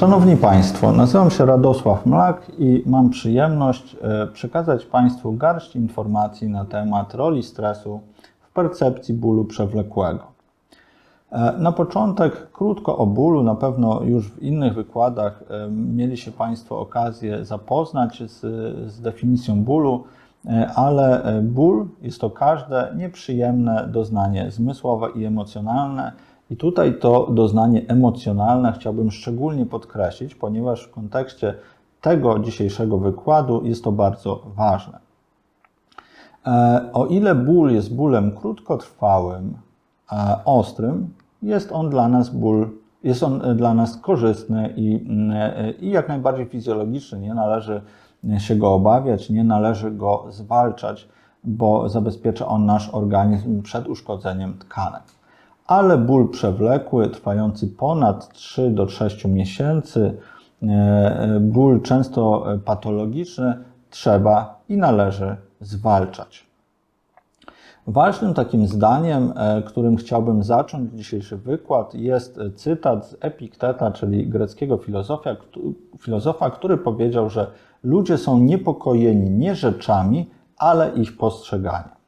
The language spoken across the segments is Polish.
Szanowni Państwo, nazywam się Radosław Mlak i mam przyjemność e, przekazać Państwu garść informacji na temat roli stresu w percepcji bólu przewlekłego. E, Na początek krótko o bólu. Na pewno już w innych wykładach e, mieli się Państwo okazję zapoznać z, z definicją bólu, ale ból jest to każde nieprzyjemne doznanie zmysłowe i emocjonalne. I tutaj to doznanie emocjonalne chciałbym szczególnie podkreślić, ponieważ w kontekście tego dzisiejszego wykładu jest to bardzo ważne. E, O ile ból jest bólem krótkotrwałym, e, ostrym, jest on dla nas ból, jest on e, dla nas korzystny i, mm, i jak najbardziej fizjologiczny. Nie należy się go obawiać, nie należy go zwalczać, bo zabezpiecza on nasz organizm przed uszkodzeniem tkanek. Ale ból przewlekły, trwający ponad 3 do 6 miesięcy, e, e, ból często patologiczny, trzeba i należy zwalczać. Ważnym takim zdaniem, e, którym chciałbym zacząć dzisiejszy wykład, jest cytat z Epikteta, czyli greckiego filozofia, filozofa, który powiedział, że ludzie są niepokojeni nie rzeczami, ale ich postrzeganiem.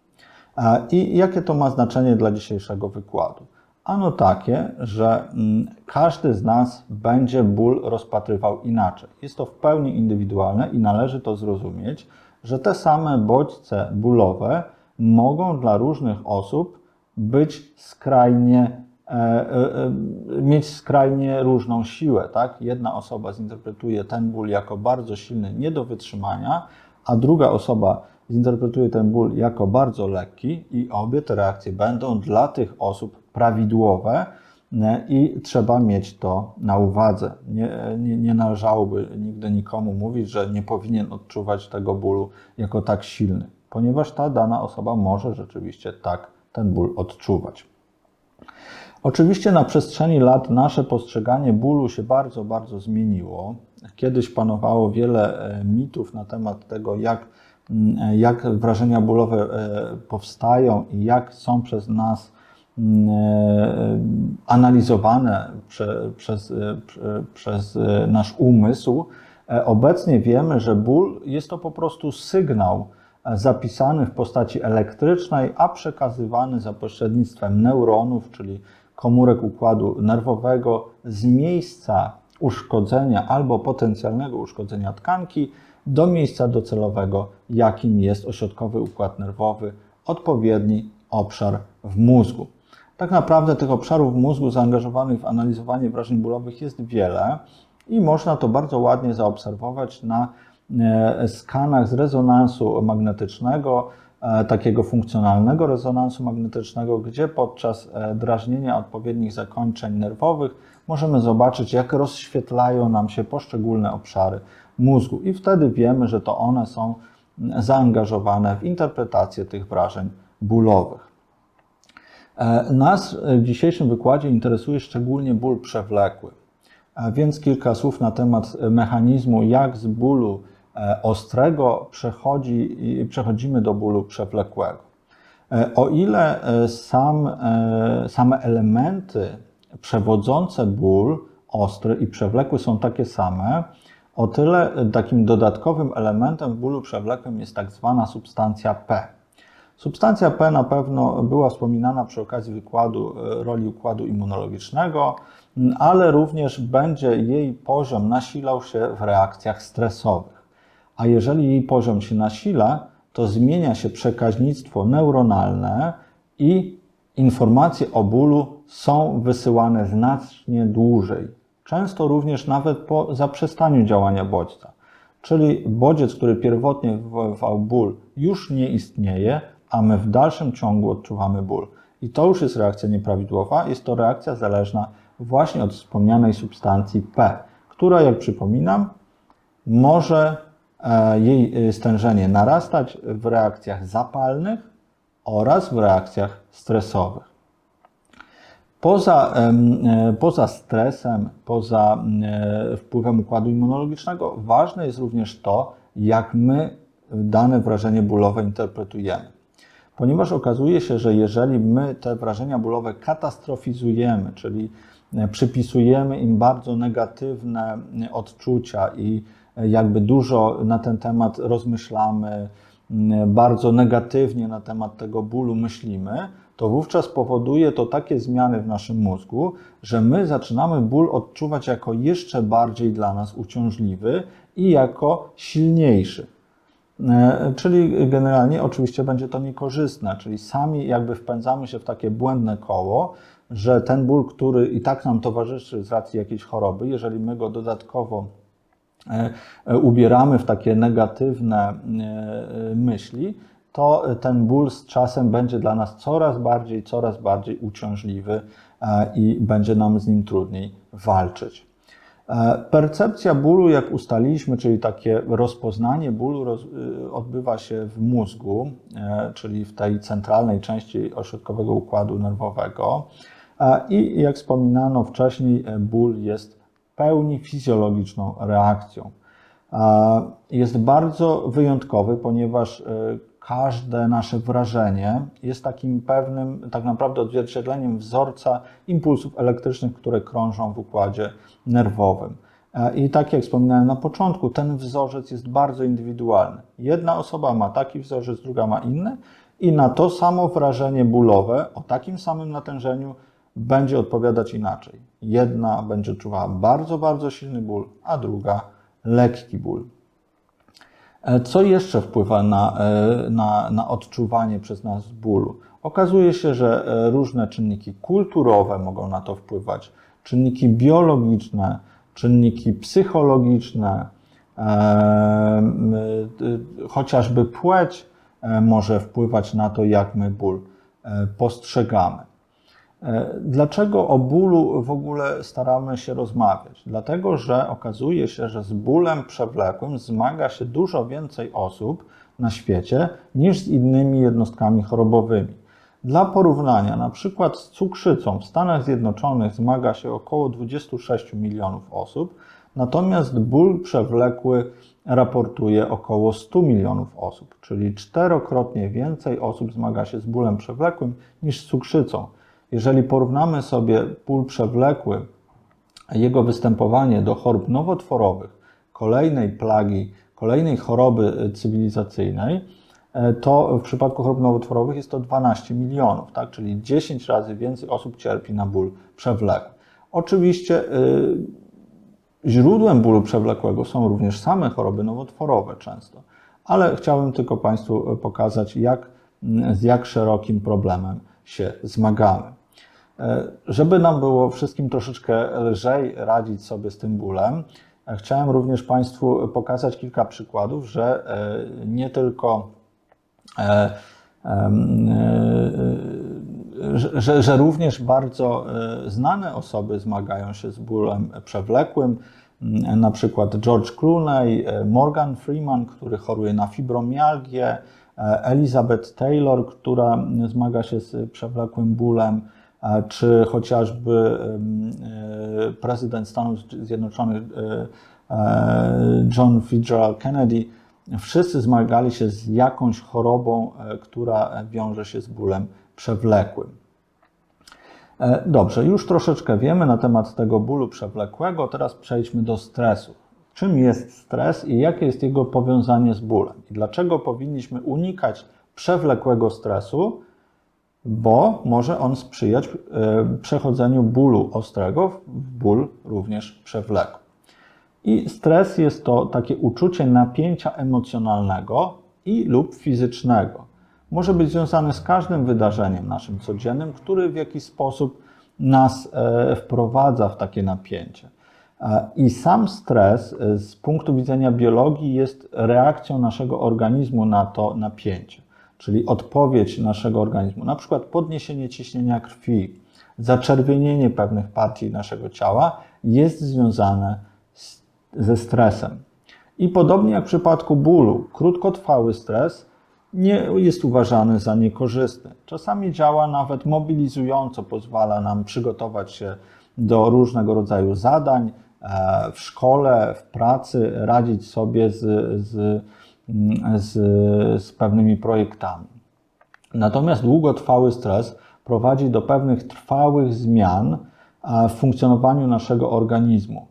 I jakie to ma znaczenie dla dzisiejszego wykładu? Ano takie, że mm, każdy z nas będzie ból rozpatrywał inaczej. Jest to w pełni indywidualne i należy to zrozumieć, że te same bodźce bólowe mogą dla różnych osób być skrajnie, e, e, e, mieć skrajnie różną siłę. Tak? Jedna osoba zinterpretuje ten ból jako bardzo silny, nie do wytrzymania, a druga osoba zinterpretuje ten ból jako bardzo lekki i obie te reakcje będą dla tych osób prawidłowe i trzeba mieć to na uwadze. Nie, nie, nie należałoby nigdy nikomu mówić, że nie powinien odczuwać tego bólu jako tak silny, ponieważ ta dana osoba może rzeczywiście tak ten ból odczuwać. Oczywiście na przestrzeni lat nasze postrzeganie bólu się bardzo, bardzo zmieniło. Kiedyś panowało wiele e, mitów na temat tego, jak, mm, jak wrażenia bólowe e, powstają i jak są przez nas e, analizowane prze, przez, e, prze, przez e, nasz umysł. E, Obecnie wiemy, że ból jest to po prostu sygnał e, zapisany w postaci elektrycznej, a przekazywany za pośrednictwem neuronów, czyli komórek układu nerwowego z miejsca uszkodzenia albo potencjalnego uszkodzenia tkanki do miejsca docelowego, jakim jest ośrodkowy układ nerwowy, odpowiedni obszar w mózgu. Tak naprawdę tych obszarów mózgu zaangażowanych w analizowanie wrażeń bólowych jest wiele i można to bardzo ładnie zaobserwować na e, skanach z rezonansu magnetycznego, e, takiego funkcjonalnego rezonansu magnetycznego, gdzie podczas e, drażnienia odpowiednich zakończeń nerwowych możemy zobaczyć, jak rozświetlają nam się poszczególne obszary mózgu, i wtedy wiemy, że to one są zaangażowane w interpretację tych wrażeń bólowych. E, Nas w dzisiejszym wykładzie interesuje szczególnie ból przewlekły, A więc kilka słów na temat mechanizmu, jak z bólu e, ostrego przechodzi, przechodzimy do bólu przewlekłego. E, O ile e, sam, e, same elementy przewodzące ból ostry i przewlekły są takie same, o tyle takim dodatkowym elementem w bólu przewlekłym jest tak zwana substancja P. Substancja P na pewno była wspominana przy okazji wykładu e, roli układu immunologicznego, ale również będzie jej poziom nasilał się w reakcjach stresowych. A jeżeli jej poziom się nasila, to zmienia się przekaźnictwo neuronalne i informacje o bólu są wysyłane znacznie dłużej. Często również nawet po zaprzestaniu działania bodźca. Czyli bodziec, który pierwotnie wywoływał ból, już nie istnieje, a my w dalszym ciągu odczuwamy ból. I to już jest reakcja nieprawidłowa, jest to reakcja zależna właśnie od wspomnianej substancji P, która, jak przypominam, może e, jej e, stężenie narastać w reakcjach zapalnych oraz w reakcjach stresowych. Poza, e, poza stresem, poza wpływem układu immunologicznego, ważne jest również to, jak my dane wrażenie bólowe interpretujemy. Ponieważ okazuje się, że jeżeli my te wrażenia bólowe katastrofizujemy, czyli e, przypisujemy im bardzo negatywne e, odczucia i e, jakby dużo na ten temat rozmyślamy, bardzo negatywnie na temat tego bólu myślimy, to wówczas powoduje to takie zmiany w naszym mózgu, że my zaczynamy ból odczuwać jako jeszcze bardziej dla nas uciążliwy i jako silniejszy. E, Czyli generalnie oczywiście będzie to niekorzystne, czyli sami jakby wpędzamy się w takie błędne koło, że ten ból, który i tak nam towarzyszy z racji jakiejś choroby, jeżeli my go dodatkowo e, e, ubieramy w takie negatywne myśli, to ten ból z czasem będzie dla nas coraz bardziej, coraz bardziej uciążliwy i będzie nam z nim trudniej walczyć. E, Percepcja bólu, jak ustaliliśmy, czyli takie rozpoznanie bólu, roz, y, odbywa się w mózgu, e, czyli w tej centralnej części ośrodkowego układu nerwowego. E, I jak wspominano wcześniej, ból jest pełni fizjologiczną reakcją. Jest bardzo wyjątkowy, ponieważ każde nasze wrażenie jest takim pewnym, tak naprawdę odzwierciedleniem wzorca impulsów elektrycznych, które krążą w układzie nerwowym. E, I tak jak wspominałem na początku, ten wzorzec jest bardzo indywidualny. Jedna osoba ma taki wzorzec, druga ma inny, i na to samo wrażenie bólowe o takim samym natężeniu będzie odpowiadać inaczej. Jedna będzie odczuwała bardzo, bardzo silny ból, a druga lekki ból. E, Co jeszcze wpływa na, e, na, na odczuwanie przez nas bólu? Okazuje się, że e, różne czynniki kulturowe mogą na to wpływać, czynniki biologiczne, czynniki psychologiczne, chociażby płeć może wpływać na to, jak my ból postrzegamy. E, Dlaczego o bólu w ogóle staramy się rozmawiać? Dlatego, że okazuje się, że z bólem przewlekłym zmaga się dużo więcej osób na świecie niż z innymi jednostkami chorobowymi. Dla porównania, na przykład z cukrzycą w Stanach Zjednoczonych zmaga się około 26 milionów osób, natomiast ból przewlekły raportuje około 100 milionów osób, czyli czterokrotnie więcej osób zmaga się z bólem przewlekłym niż z cukrzycą. Jeżeli porównamy sobie ból przewlekły, jego występowanie do chorób nowotworowych, kolejnej plagi, kolejnej choroby y, cywilizacyjnej, e, to w przypadku chorób nowotworowych jest to 12 milionów, tak? czyli 10 razy więcej osób cierpi na ból przewlekły. Oczywiście y, źródłem bólu przewlekłego są również same choroby nowotworowe często, ale chciałbym tylko Państwu pokazać, jak, z jak szerokim problemem się zmagamy. E, Żeby nam było wszystkim troszeczkę lżej radzić sobie z tym bólem, e, chciałem również Państwu pokazać kilka przykładów, że e, nie tylko że- że, również bardzo znane osoby zmagają się z bólem przewlekłym, Mm, na przykład George Clooney, Morgan Freeman, który choruje na fibromialgię, Elizabeth Taylor, która zmaga się z przewlekłym bólem, czy chociażby e, prezydent Stanów Zjednoczonych e, e, John Fitzgerald Kennedy. Wszyscy zmagali się z jakąś chorobą, która wiąże się z bólem przewlekłym. Dobrze, już troszeczkę wiemy na temat tego bólu przewlekłego. Teraz przejdźmy do stresu. Czym jest stres i jakie jest jego powiązanie z bólem? I dlaczego powinniśmy unikać przewlekłego stresu? Bo może on sprzyjać e, przechodzeniu bólu ostrego w ból również przewlekły. I stres jest to takie uczucie napięcia emocjonalnego i lub fizycznego. Może być związane z każdym wydarzeniem naszym codziennym, który w jakiś sposób nas e, wprowadza w takie napięcie. E, I sam stres z punktu widzenia biologii jest reakcją naszego organizmu na to napięcie, czyli odpowiedź naszego organizmu, na przykład podniesienie ciśnienia krwi, zaczerwienienie pewnych partii naszego ciała jest związane z, ze stresem. I podobnie jak w przypadku bólu, krótkotrwały stres nie jest uważany za niekorzystny. Czasami działa nawet mobilizująco, pozwala nam przygotować się do różnego rodzaju zadań e, w szkole, w pracy, radzić sobie z, z, z, z pewnymi projektami. Natomiast długotrwały stres prowadzi do pewnych trwałych zmian e, w funkcjonowaniu naszego organizmu.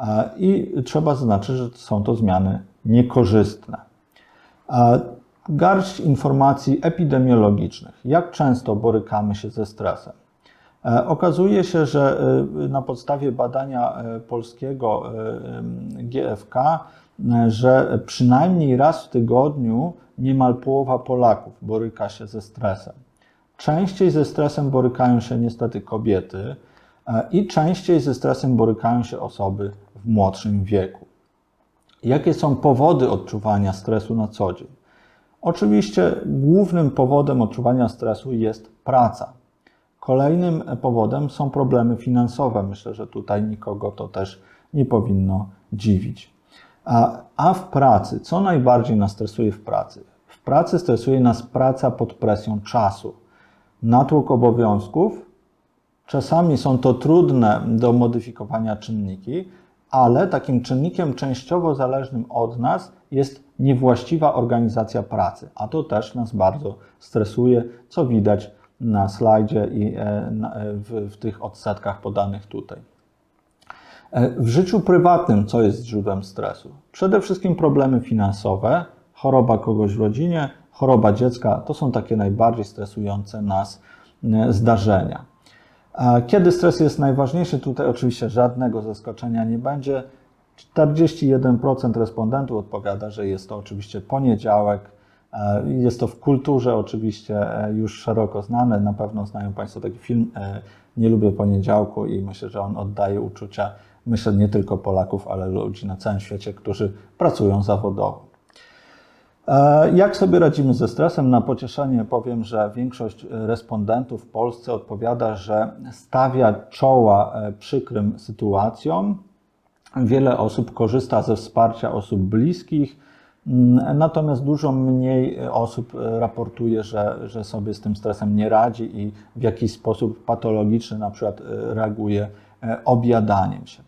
E, I trzeba zaznaczyć, że są to zmiany niekorzystne. E, Garść informacji epidemiologicznych. Jak często borykamy się ze stresem? Okazuje się, że na podstawie badania polskiego GFK, że przynajmniej raz w tygodniu niemal połowa Polaków boryka się ze stresem. Częściej ze stresem borykają się niestety kobiety e, i częściej ze stresem borykają się osoby w młodszym wieku. Jakie są powody odczuwania stresu na co dzień? Oczywiście głównym powodem odczuwania stresu jest praca. Kolejnym powodem są problemy finansowe. Myślę, że tutaj nikogo to też nie powinno dziwić. A, a w pracy, co najbardziej nas stresuje w pracy? W pracy stresuje nas praca pod presją czasu. Natłok obowiązków, czasami są to trudne do modyfikowania czynniki, ale takim czynnikiem częściowo zależnym od nas jest niewłaściwa organizacja pracy, a to też nas bardzo stresuje, co widać na slajdzie i e, e, w, w tych odsetkach podanych tutaj. E, W życiu prywatnym co jest źródłem stresu? Przede wszystkim problemy finansowe, choroba kogoś w rodzinie, choroba dziecka to są takie najbardziej stresujące nas e, zdarzenia. A Kiedy stres jest najważniejszy? Tutaj oczywiście żadnego zaskoczenia nie będzie. 41% respondentów odpowiada, że jest to oczywiście poniedziałek. E, Jest to w kulturze oczywiście e, już szeroko znane. Na pewno znają Państwo taki film e, Nie lubię poniedziałku i myślę, że on oddaje uczucia, myślę, nie tylko Polaków, ale ludzi na całym świecie, którzy pracują zawodowo. E, Jak sobie radzimy ze stresem? Na pocieszenie powiem, że większość respondentów w Polsce odpowiada, że stawia czoła e, przykrym sytuacjom. Wiele osób korzysta ze wsparcia osób bliskich, mm, natomiast dużo mniej osób e, raportuje, że, że sobie z tym stresem nie radzi i w jakiś sposób patologiczny na przykład reaguje objadaniem się.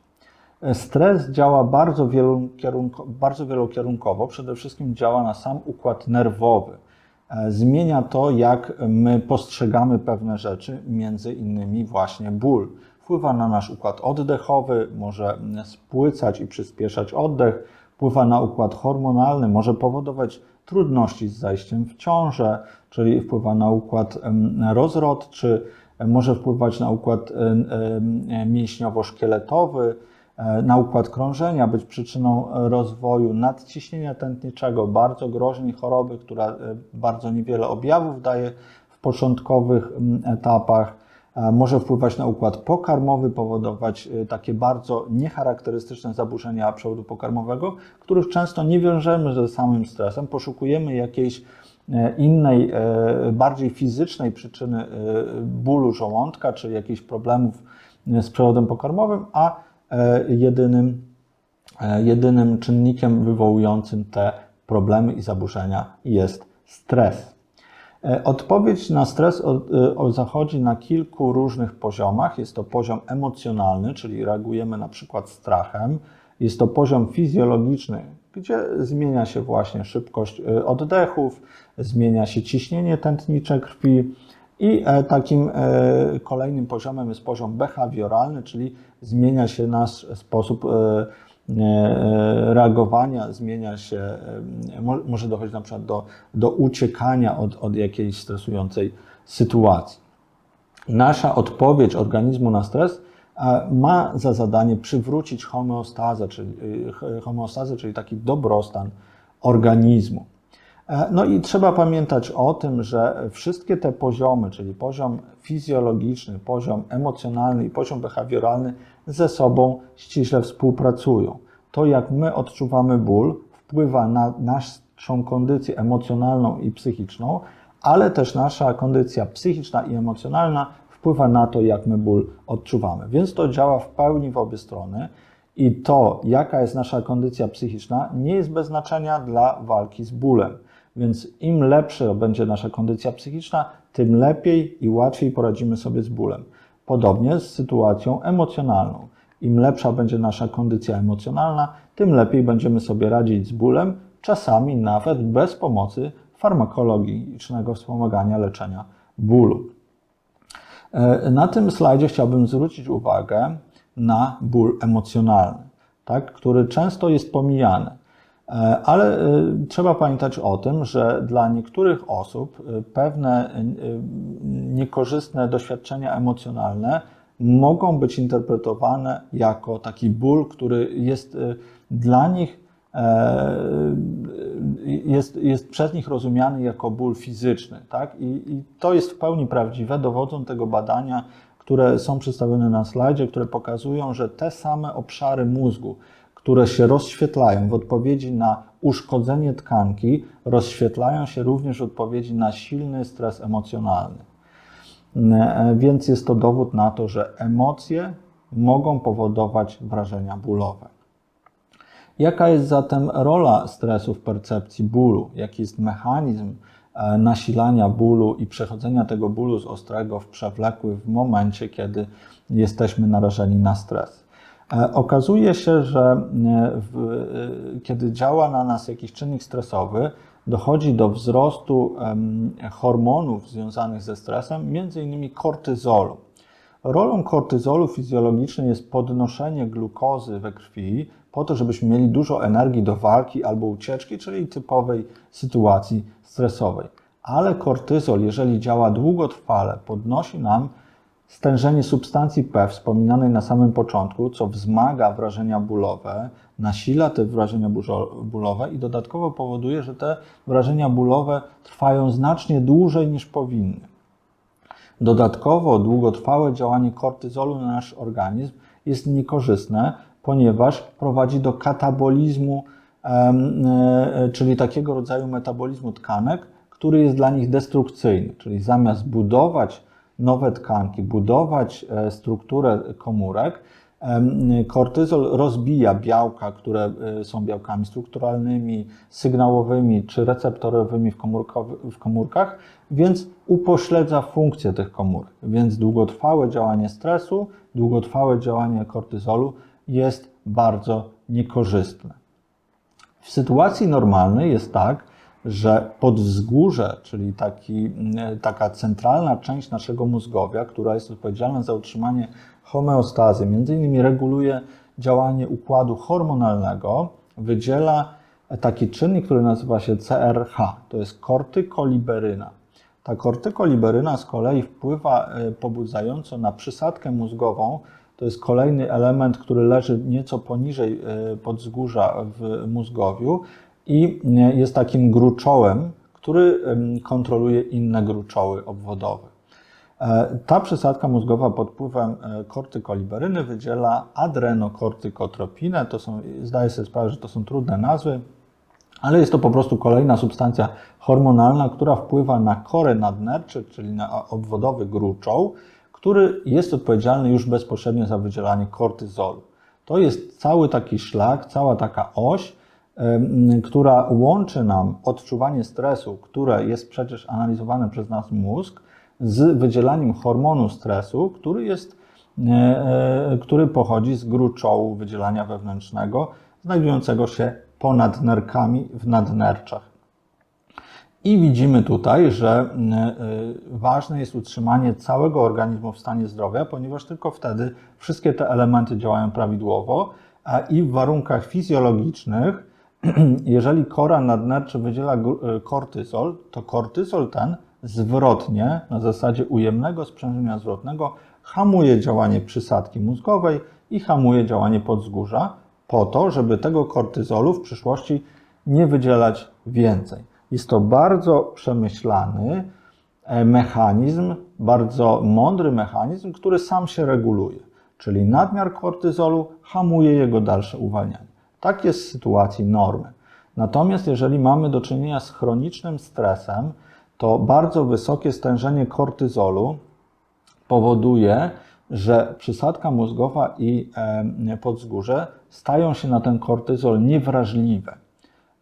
Stres działa bardzo, wielokierunko, bardzo wielokierunkowo. Przede wszystkim działa na sam układ nerwowy. E, Zmienia to, jak my postrzegamy pewne rzeczy, między innymi właśnie ból. Wpływa na nasz układ oddechowy, może spłycać i przyspieszać oddech, wpływa na układ hormonalny, może powodować trudności z zajściem w ciążę, czyli wpływa na układ rozrodczy, e, może wpływać na układ mięśniowo-szkieletowy, na układ krążenia, być przyczyną rozwoju nadciśnienia tętniczego, bardzo groźnej choroby, która e, bardzo niewiele objawów daje w początkowych etapach. E, Może wpływać na układ pokarmowy, powodować e, takie bardzo niecharakterystyczne zaburzenia przewodu pokarmowego, których często nie wiążemy ze samym stresem. Poszukujemy jakiejś e, innej, e, bardziej fizycznej przyczyny e, bólu żołądka czy jakichś problemów e, z przewodem pokarmowym, a e, jedynym, e, jedynym czynnikiem wywołującym te problemy i zaburzenia jest stres. E, Odpowiedź na stres e, zachodzi na kilku różnych poziomach. Jest to poziom emocjonalny, czyli reagujemy na przykład strachem. Jest to poziom fizjologiczny, gdzie zmienia się właśnie szybkość e, oddechów, zmienia się ciśnienie tętnicze krwi. I e, takim e, kolejnym poziomem jest poziom behawioralny, czyli zmienia się nasz sposób e, reagowania, zmienia się, mo- może dochodzić na przykład do, do uciekania od, od jakiejś stresującej sytuacji. Nasza odpowiedź organizmu na stres ma za zadanie przywrócić homeostazę, czyli, homeostazę, czyli taki dobrostan organizmu. E, No i trzeba pamiętać o tym, że wszystkie te poziomy, czyli poziom fizjologiczny, poziom emocjonalny i poziom behawioralny ze sobą ściśle współpracują. To, jak my odczuwamy ból, wpływa na naszą kondycję emocjonalną i psychiczną, ale też nasza kondycja psychiczna i emocjonalna wpływa na to, jak my ból odczuwamy. Więc to działa w pełni w obie strony. I to, jaka jest nasza kondycja psychiczna, nie jest bez znaczenia dla walki z bólem. Więc im lepsza będzie nasza kondycja psychiczna, tym lepiej i łatwiej poradzimy sobie z bólem. Podobnie z sytuacją emocjonalną. Im lepsza będzie nasza kondycja emocjonalna, tym lepiej będziemy sobie radzić z bólem, czasami nawet bez pomocy farmakologicznego wspomagania leczenia bólu. E, Na tym slajdzie chciałbym zwrócić uwagę na ból emocjonalny, tak, który często jest pomijany. E, Ale e, trzeba pamiętać o tym, że dla niektórych osób e, pewne niekorzystne doświadczenia emocjonalne mogą być interpretowane jako taki ból, który jest dla nich jest, jest przez nich rozumiany jako ból fizyczny. Tak? I, I to jest w pełni prawdziwe. Dowodzą tego badania, które są przedstawione na slajdzie, które pokazują, że te same obszary mózgu, które się rozświetlają w odpowiedzi na uszkodzenie tkanki, rozświetlają się również w odpowiedzi na silny stres emocjonalny. E, Więc jest to dowód na to, że emocje mogą powodować wrażenia bólowe. Jaka jest zatem rola stresu w percepcji bólu? Jaki jest mechanizm e, nasilania bólu i przechodzenia tego bólu z ostrego w przewlekły w momencie, kiedy jesteśmy narażeni na stres? E, Okazuje się, że e, w, e, kiedy działa na nas jakiś czynnik stresowy, dochodzi do wzrostu hormonów związanych ze stresem, między innymi kortyzolu. Rolą kortyzolu fizjologicznej jest podnoszenie glukozy we krwi, po to, żebyśmy mieli dużo energii do walki albo ucieczki, czyli typowej sytuacji stresowej. Ale kortyzol, jeżeli działa długotrwale, podnosi nam stężenie substancji P wspominanej na samym początku, co wzmaga wrażenia bólowe, nasila te wrażenia bólowe i dodatkowo powoduje, że te wrażenia bólowe trwają znacznie dłużej niż powinny. Dodatkowo długotrwałe działanie kortyzolu na nasz organizm jest niekorzystne, ponieważ prowadzi do katabolizmu, em, e, czyli takiego rodzaju metabolizmu tkanek, który jest dla nich destrukcyjny. Czyli zamiast budować nowe tkanki, budować e, strukturę komórek, kortyzol rozbija białka, które e, są białkami strukturalnymi, sygnałowymi czy receptorowymi w, w komórkach, więc upośledza funkcję tych komórek. Więc długotrwałe działanie stresu, długotrwałe działanie kortyzolu jest bardzo niekorzystne. W sytuacji normalnej jest tak, że podwzgórze, czyli taki, mm, taka centralna część naszego mózgowia, która jest odpowiedzialna za utrzymanie homeostazy, między innymi reguluje działanie układu hormonalnego, wydziela taki czynnik, który nazywa się CRH, to jest kortykoliberyna. Ta kortykoliberyna z kolei wpływa e, pobudzająco na przysadkę mózgową. To jest kolejny element, który leży nieco poniżej e, podzgórza w mózgowiu i jest takim gruczołem, który kontroluje inne gruczoły obwodowe. E, Ta przysadka mózgowa pod wpływem e, kortykoliberyny wydziela adrenokortykotropinę. To są, zdaję sobie sprawę, że to są trudne nazwy, ale jest to po prostu kolejna substancja hormonalna, która wpływa na korę nadnerczy, czyli na obwodowy gruczoł, który jest odpowiedzialny już bezpośrednio za wydzielanie kortyzolu. To jest cały taki szlak, cała taka oś, która łączy nam odczuwanie stresu, które jest przecież analizowane przez nasz mózg, z wydzielaniem hormonu stresu, który jest, e, e, który pochodzi z gruczołu wydzielania wewnętrznego, znajdującego się ponad nerkami w nadnerczach. I widzimy tutaj, że y, ważne jest utrzymanie całego organizmu w stanie zdrowia, ponieważ tylko wtedy wszystkie te elementy działają prawidłowo i w warunkach fizjologicznych, jeżeli kora nadnerczy wydziela y, kortyzol, to kortyzol ten zwrotnie, na zasadzie ujemnego sprzężenia zwrotnego, hamuje działanie przysadki mózgowej i hamuje działanie podzgórza, po to, żeby tego kortyzolu w przyszłości nie wydzielać więcej. Jest to bardzo przemyślany e, mechanizm, bardzo mądry mechanizm, który sam się reguluje. Czyli nadmiar kortyzolu hamuje jego dalsze uwalnianie. Tak jest w sytuacji normy. Natomiast jeżeli mamy do czynienia z chronicznym stresem, to bardzo wysokie stężenie kortyzolu powoduje, że przysadka mózgowa i podzgórze stają się na ten kortyzol niewrażliwe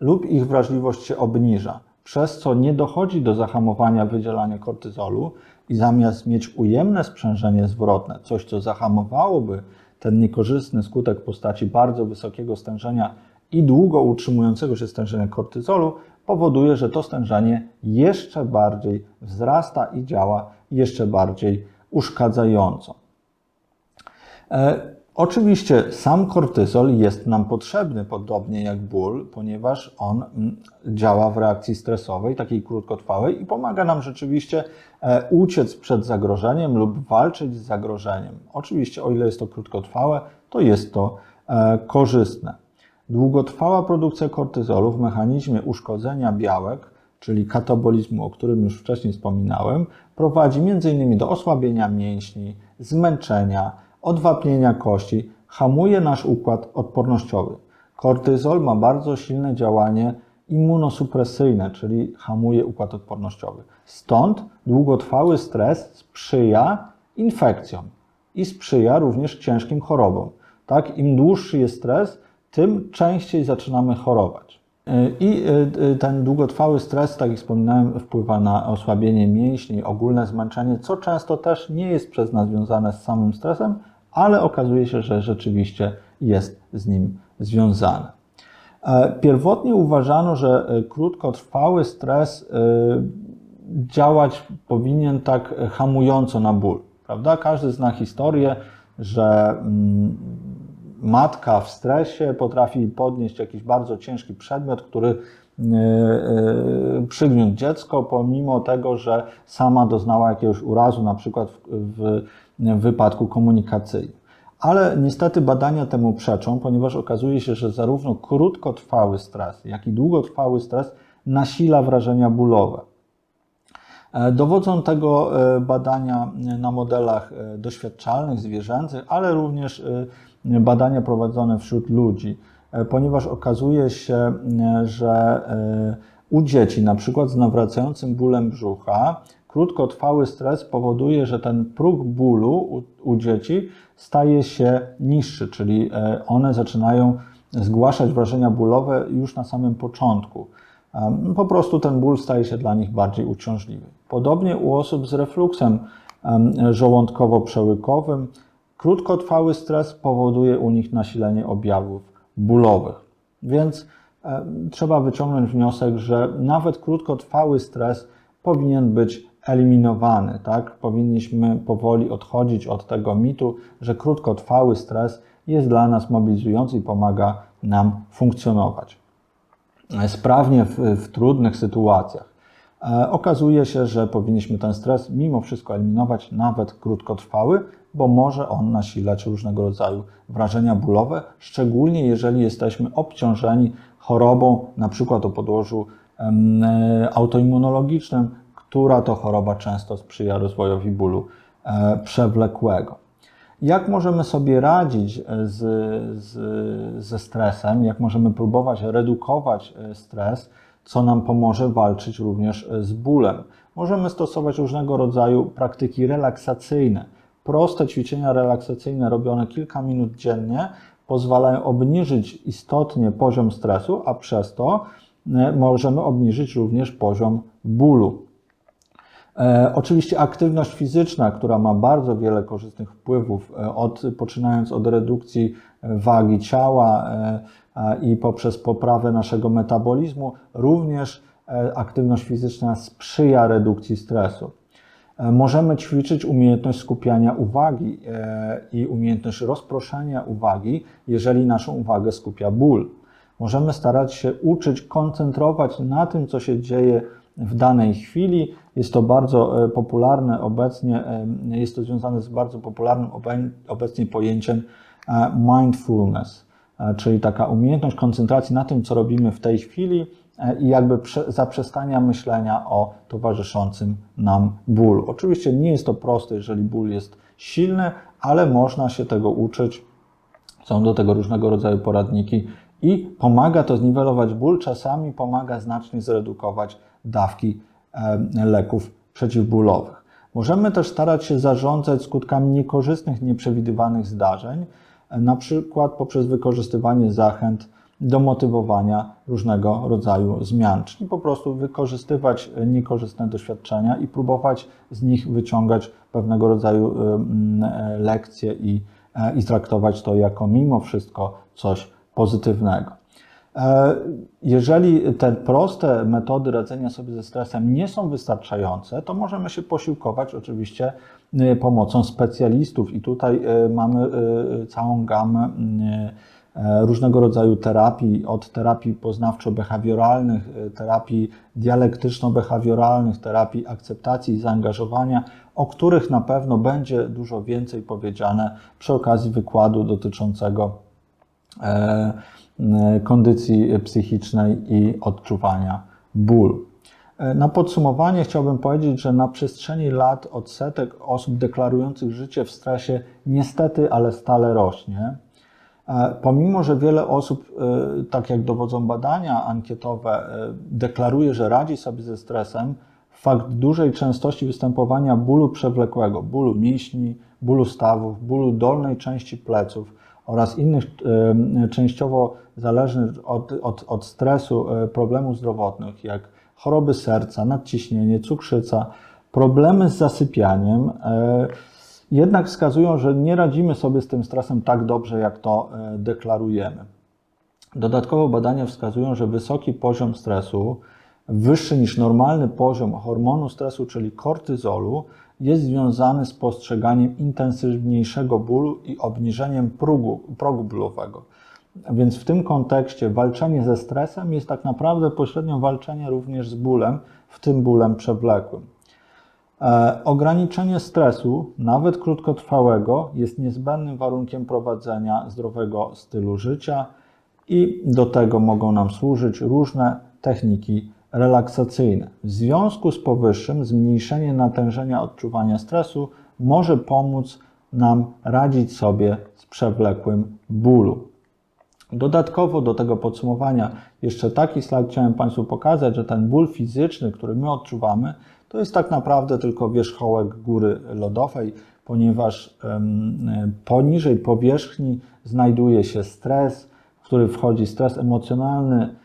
lub ich wrażliwość się obniża, przez co nie dochodzi do zahamowania wydzielania kortyzolu i zamiast mieć ujemne sprzężenie zwrotne, coś co zahamowałoby ten niekorzystny skutek w postaci bardzo wysokiego stężenia i długo utrzymującego się stężenia kortyzolu, powoduje, że to stężenie jeszcze bardziej wzrasta i działa jeszcze bardziej uszkadzającą. Oczywiście sam kortyzol jest nam potrzebny, podobnie jak ból, ponieważ on mm, działa w reakcji stresowej, takiej krótkotrwałej i pomaga nam rzeczywiście e, uciec przed zagrożeniem lub walczyć z zagrożeniem. Oczywiście, o ile jest to krótkotrwałe, to jest to e, korzystne. Długotrwała produkcja kortyzolu w mechanizmie uszkodzenia białek, czyli katabolizmu, o którym już wcześniej wspominałem, prowadzi m.in. do osłabienia mięśni, zmęczenia, odwapnienia kości, hamuje nasz układ odpornościowy. Kortyzol ma bardzo silne działanie immunosupresyjne, czyli hamuje układ odpornościowy. Stąd długotrwały stres sprzyja infekcjom i sprzyja również ciężkim chorobom. Tak, im dłuższy jest stres, tym częściej zaczynamy chorować. I y, ten długotrwały stres, tak jak wspominałem, wpływa na osłabienie mięśni, ogólne zmęczenie, co często też nie jest przez nas związane z samym stresem, ale okazuje się, że rzeczywiście jest z nim związane. E, pierwotnie uważano, że e, krótkotrwały stres e, działać powinien tak hamująco na ból. Prawda? Każdy zna historię, że mm, matka w stresie potrafi podnieść jakiś bardzo ciężki przedmiot, który przygniótł dziecko, pomimo tego, że sama doznała jakiegoś urazu, na przykład w, w wypadku komunikacyjnym. Ale niestety badania temu przeczą, ponieważ okazuje się, że zarówno krótkotrwały stres, jak i długotrwały stres nasila wrażenia bólowe. E, dowodzą tego e, badania na modelach e, doświadczalnych, zwierzęcych, ale również badania prowadzone wśród ludzi, ponieważ okazuje się, że u dzieci, na przykład z nawracającym bólem brzucha, krótkotrwały stres powoduje, że ten próg bólu u, u dzieci staje się niższy, czyli e, one zaczynają zgłaszać wrażenia bólowe już na samym początku. Po prostu ten ból staje się dla nich bardziej uciążliwy. Podobnie u osób z refluksem żołądkowo-przełykowym krótkotrwały stres powoduje u nich nasilenie objawów bólowych. Więc trzeba wyciągnąć wniosek, że nawet krótkotrwały stres powinien być eliminowany. Tak? Powinniśmy powoli odchodzić od tego mitu, że krótkotrwały stres jest dla nas mobilizujący i pomaga nam funkcjonować sprawnie w, w trudnych sytuacjach. E, okazuje się, że powinniśmy ten stres mimo wszystko eliminować, nawet krótkotrwały, bo może on nasilać różnego rodzaju wrażenia bólowe, szczególnie jeżeli jesteśmy obciążeni chorobą, na przykład o podłożu e, autoimmunologicznym, która to choroba często sprzyja rozwojowi bólu e, przewlekłego. Jak możemy sobie radzić z, z, ze stresem, jak możemy próbować redukować stres, co nam pomoże walczyć również z bólem? Możemy stosować różnego rodzaju praktyki relaksacyjne. Proste ćwiczenia relaksacyjne robione kilka minut dziennie pozwalają obniżyć istotnie poziom stresu, a przez to możemy obniżyć również poziom bólu. E, oczywiście aktywność fizyczna, która ma bardzo wiele korzystnych wpływów, e, od, poczynając od redukcji e, wagi ciała i poprzez poprawę naszego metabolizmu, również aktywność fizyczna sprzyja redukcji stresu. Możemy ćwiczyć umiejętność skupiania uwagi i umiejętność rozproszenia uwagi, jeżeli naszą uwagę skupia ból. Możemy starać się uczyć koncentrować na tym, co się dzieje w danej chwili. Jest to bardzo e, popularne obecnie, e, jest to związane z bardzo popularnym obecnie pojęciem e, mindfulness, czyli taka umiejętność koncentracji na tym, co robimy w tej chwili i jakby zaprzestania myślenia o towarzyszącym nam bólu. Oczywiście nie jest to proste, jeżeli ból jest silny, ale można się tego uczyć. Są do tego różnego rodzaju poradniki i pomaga to zniwelować ból, czasami pomaga znacznie zredukować dawki leków przeciwbólowych. Możemy też starać się zarządzać skutkami niekorzystnych, nieprzewidywanych zdarzeń, e, na przykład poprzez wykorzystywanie zachęt do motywowania różnego rodzaju zmian, czyli po prostu wykorzystywać niekorzystne doświadczenia i próbować z nich wyciągać pewnego rodzaju e, lekcje i, e, i traktować to jako mimo wszystko coś pozytywnego. E, Jeżeli te proste metody radzenia sobie ze stresem nie są wystarczające, to możemy się posiłkować oczywiście y, pomocą specjalistów i tutaj y, mamy całą gamę e, różnego rodzaju terapii, od terapii poznawczo-behawioralnych, terapii dialektyczno-behawioralnych, terapii akceptacji i zaangażowania, o których na pewno będzie dużo więcej powiedziane przy okazji wykładu dotyczącego e, e, kondycji psychicznej i odczuwania bólu. E, Na podsumowanie chciałbym powiedzieć, że na przestrzeni lat odsetek osób deklarujących życie w stresie niestety, ale stale rośnie. E, Pomimo, że wiele osób, e, tak jak dowodzą badania ankietowe, e, deklaruje, że radzi sobie ze stresem, fakt dużej częstości występowania bólu przewlekłego, bólu mięśni, bólu stawów, bólu dolnej części pleców oraz innych e, częściowo zależnych od, od, od stresu e, problemów zdrowotnych, jak choroby serca, nadciśnienie, cukrzyca, problemy z zasypianiem, e, jednak wskazują, że nie radzimy sobie z tym stresem tak dobrze, jak to deklarujemy. Dodatkowo badania wskazują, że wysoki poziom stresu, wyższy niż normalny poziom hormonu stresu, czyli kortyzolu, jest związany z postrzeganiem intensywniejszego bólu i obniżeniem progu, progu bólowego. Więc w tym kontekście walczenie ze stresem jest tak naprawdę pośrednio walczenie również z bólem, w tym bólem przewlekłym. E, Ograniczenie stresu, nawet krótkotrwałego, jest niezbędnym warunkiem prowadzenia zdrowego stylu życia i do tego mogą nam służyć różne techniki relaksacyjne. W związku z powyższym zmniejszenie natężenia odczuwania stresu może pomóc nam radzić sobie z przewlekłym bólu. Dodatkowo do tego podsumowania jeszcze taki slajd chciałem Państwu pokazać, że ten ból fizyczny, który my odczuwamy, to jest tak naprawdę tylko wierzchołek góry lodowej, ponieważ poniżej powierzchni znajduje się stres, w który wchodzi stres emocjonalny em,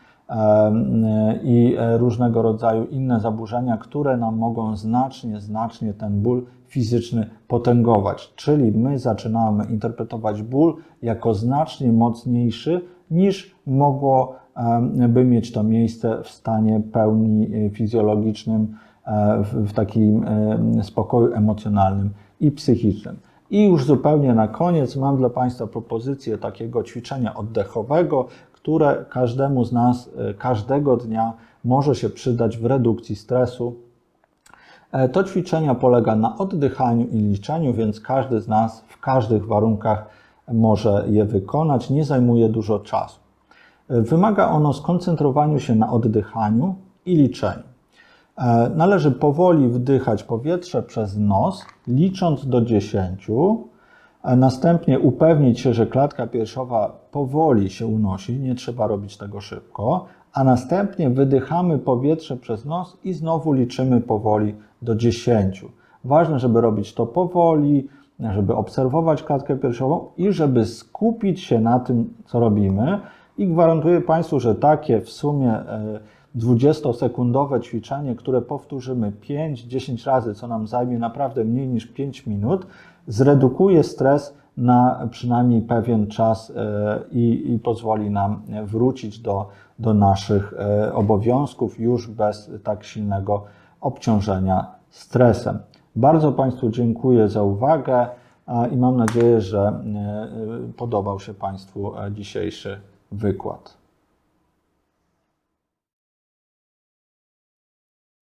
i e, różnego rodzaju inne zaburzenia, które nam mogą znacznie, znacznie ten ból fizyczny potęgować. Czyli my zaczynamy interpretować ból jako znacznie mocniejszy niż mogłoby mieć to miejsce w stanie pełni e, fizjologicznym, e, w takim spokoju emocjonalnym i psychicznym. I już zupełnie na koniec mam dla Państwa propozycję takiego ćwiczenia oddechowego, które każdemu z nas e, każdego dnia może się przydać w redukcji stresu. E, To ćwiczenie polega na oddychaniu i liczeniu, więc każdy z nas w każdych warunkach może je wykonać. Nie zajmuje dużo czasu. E, Wymaga ono skoncentrowaniu się na oddychaniu i liczeniu. Należy powoli wdychać powietrze przez nos, licząc do 10. a Następnie upewnić się, że klatka piersiowa powoli się unosi, nie trzeba robić tego szybko. A następnie wydychamy powietrze przez nos i znowu liczymy powoli do 10. Ważne, żeby robić to powoli, żeby obserwować klatkę piersiową i żeby skupić się na tym, co robimy. I gwarantuję Państwu, że takie w sumie e, 20-sekundowe ćwiczenie, które powtórzymy 5-10 razy, co nam zajmie naprawdę mniej niż 5 minut, zredukuje stres na przynajmniej pewien czas e, i, i pozwoli nam wrócić do, do naszych e, obowiązków już bez tak silnego obciążenia stresem. Bardzo Państwu dziękuję za uwagę i mam nadzieję, że e, podobał się Państwu dzisiejszy wykład.